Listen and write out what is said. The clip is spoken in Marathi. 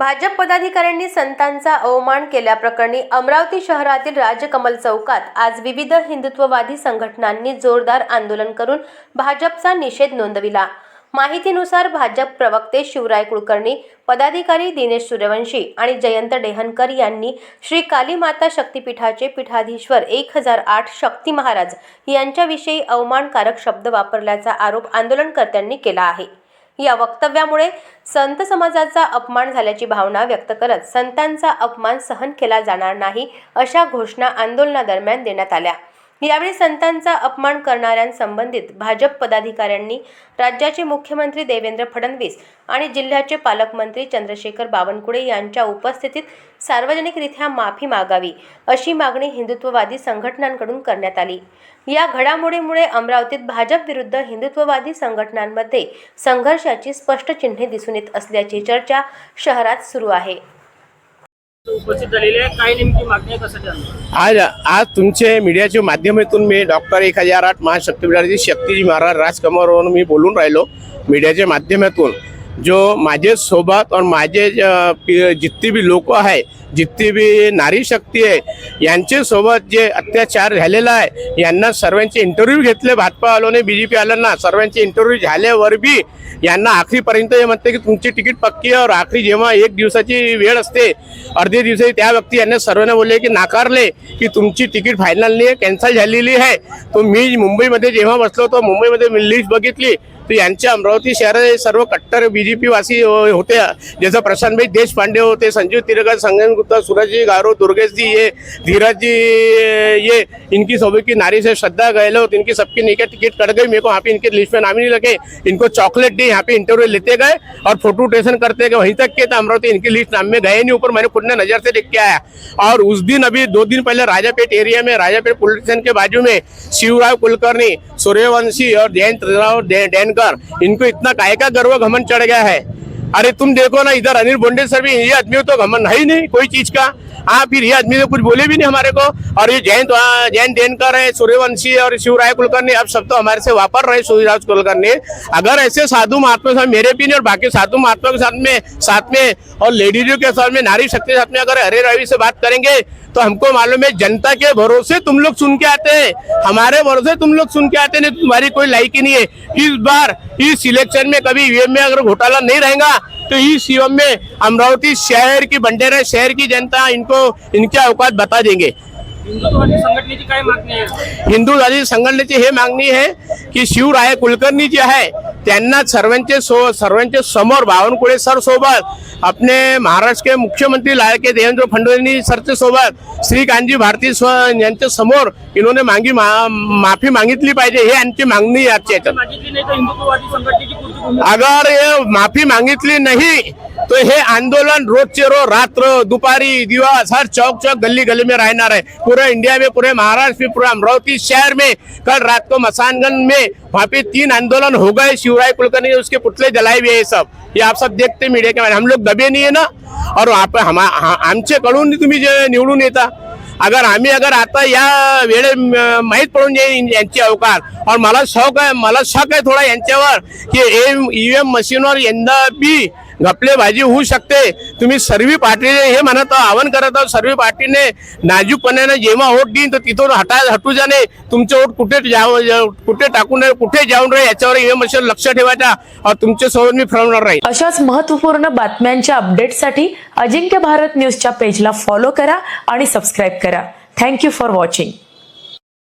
भाजप पदाधिकाऱ्यांनी संतांचा अवमान केल्याप्रकरणी अमरावती शहरातील राजकमल चौकात आज विविध हिंदुत्ववादी संघटनांनी जोरदार आंदोलन करून भाजपचा निषेध नोंदविला. माहितीनुसार भाजप प्रवक्ते शिवराय कुलकर्णी पदाधिकारी दिनेश सूर्यवंशी आणि जयंत डेहनकर यांनी श्री कालीमाता शक्तीपीठाचे पीठाधीश्वर एक हजार आठ शक्ती महाराज यांच्याविषयी अवमानकारक शब्द वापरल्याचा आरोप आंदोलनकर्त्यांनी केला आहे. या वक्तव्यामुळे संत समाजाचा अपमान झाल्याची भावना व्यक्त करत संतांचा अपमान सहन केला जाणार नाही अशा घोषणा आंदोलनादरम्यान देण्यात आल्या. यावेळी संतांचा अपमान करणाऱ्यांसंबंधित भाजप पदाधिकाऱ्यांनी राज्याचे मुख्यमंत्री देवेंद्र फडणवीस आणि जिल्ह्याचे पालकमंत्री चंद्रशेखर बावनकुळे यांच्या उपस्थितीत सार्वजनिकरित्या माफी मागावी अशी मागणी हिंदुत्ववादी संघटनांकडून करण्यात आली. या घडामोडीमुळे अमरावतीत भाजप विरुद्ध हिंदुत्ववादी संघटनांमध्ये संघर्षाची स्पष्ट चिन्हे दिसून येत असल्याची चर्चा शहरात सुरू आहे. उपस्थित झालेले काय नेमकी मागणी आज आज तुमचे मीडियाच्या माध्यमातून मी डॉक्टर एक हजार आठ महाशक्तीपीठाची शक्तीजी महाराज राजकमरवरून मी बोलून राहिलो. मीडियाच्या माध्यमातून जो माझे सोबत और माझे ज- बी लोक आहे जितकी बी नारी शक्ती आहे यांचे सोबत जे अत्याचार झालेला आहे यांना सर्वांचे इंटरव्ह्यू घेतले भाजपावालोने बी जे पी आल्यांना सर्वांचे इंटरव्ह्यू झाल्यावर बी यांना आखरीपर्यंत हे म्हणते की तुमची तिकीट पक्की आहे और आखरी जेव्हा एक दिवसाची वेळ असते अर्धे दिवसाची त्या व्यक्ती यांना सर्वांना बोलले की नाकारले की तुमची तिकीट फायनल नाही आहे कॅन्सल झालेली आहे. तो मी मुंबईमध्ये जेव्हा बसलो होतो मुंबईमध्ये मी लिस्ट बघितली. तर यांच्या अमरावती शहरात सर्व कट्टर बीजेपी वासी अ, होते. जसं प्रशांतभाई देशपांडे होते संजीव तिरकर संगम गुप्ता, सूरजजी गारो दुर्गेश जी ये धीरज जी ये, इनकी सभी की नारी से श्रद्धा गहलोत, इनकी सबकी नीचे टिकट कट गई। मेरे को यहाँ पे इनके लिस्ट में नाम ही नहीं लगे। इनको चॉकलेट दी, यहाँ पे इंटरव्यू लेते गए और फ़ोटो टेशन करते गए। वहीं तक के थे अमरावती इनकी लिस्ट नाम में गए नहीं, ऊपर मैंने खुद ने नज़र से देख के आया। और उस दिन अभी दो दिन पहले राजापेट एरिया में, राजापेट पुलिस स्टेशन के बाजू में शिवराव कुलकर्णी, सूर्यवंशी और जयंत राव डेनकर, इनको इतना काय का गर्व घमन चढ़ गया है? अरे तुम देखो ना, इधर अनिल बोंडे सर भी ये आदमी तो घमन है ही नहीं कोई चीज़ का। हाँ फिर ये आदमी तो कुछ बोले भी नहीं हमारे को। और ये जयंत जयंत देनकर है, सूर्यवंशी और शिवराय कुलकर्णी, अब सब तो हमारे से वापर रहे सूर्यराज कुलकर्णी। अगर ऐसे साधु महात्मा साथ मेरे भी नहीं, और बाकी साधु महात्मा के साथ में साथ में, और लेडीजों के साथ में, नारी शक्ति के साथ में अगर हरे रवि से बात करेंगे तो हमको मालूम है, जनता के भरोसे तुम लोग सुन के आते हैं। हमारे भरोसे तुम लोग सुन के आते नहीं तुम्हारी कोई लायकी नहीं है। इस बार, इस इलेक्शन में कभी ईवीएम में अगर घोटाला नहीं रहेगा तो इस शिवम में अमरावती शहर की बंडेरा शहर की जनता इनको इनके अवकात बता देंगे। हिंदूवादी संघटनेची काय मागणी आहे? हिंदू संगठन संघटनेची हे मागणी आहे की शिवराय कुलकर्णी जो आहे त्यांना सर्वांचे सो सर्वांचे समोर बावनकुळे सर सोबत अपने महाराष्ट्र के मुख्यमंत्री लाडके देवेंद्र फडणवीस सरचे सोबत श्री कांजी भारती स्व यांच्या समोर इन्होंने मांगी मा, माफी मागितली पाहिजे हे यांची मागणी भूमिका अगर ये माफी मागितली नहीं. तो हे आंदोलन रोजचे रोज रात्र दुपारी दिवस हर चौक चौक गली गली में रहना है पूरे इंडिया में पूरे महाराष्ट्र में पूरे अमरावती शहर में कल रात को मसानगंज में वहाँ पे तीन आंदोलन हो गए शिवराय कुलकर्णी उसके पुतले जलाए हुए ये सब। ये आप सब देखते मीडिया के बारे हम लोग दबे नहीं है ना? और वहाँ पे हम आमचे तुम्ही जे निवडून येता अगर आम्ही अगर आता या वेळे माहीत पडून जाईल यांचे अवकार। और मला शौक आहे मला शक आहे थोडा यांच्यावर की एम ई एम मशीनवर यंदा बी घपलेबाजी होऊ शकते. तुम्ही सर्वी पार्टीने हे म्हणत आहो, आवाहन करत आहोत सर्वी पार्टीने नाजूकपणाने जेव्हा वोट देईन तर तिथून हटा हटू जाणे तुमचे वोट कुठे जाव कुठे टाकून कुठे जाऊन राहील याच्यावर हे मशीन लक्ष ठेवायचा. तुमच्यासोबत तुमच्या मी फिरवणार राहील अशाच महत्त्वपूर्ण बातम्यांच्या अपडेटसाठी अजिंक्य भारत न्यूजच्या पेजला फॉलो करा आणि सबस्क्राईब करा. Thank you for watching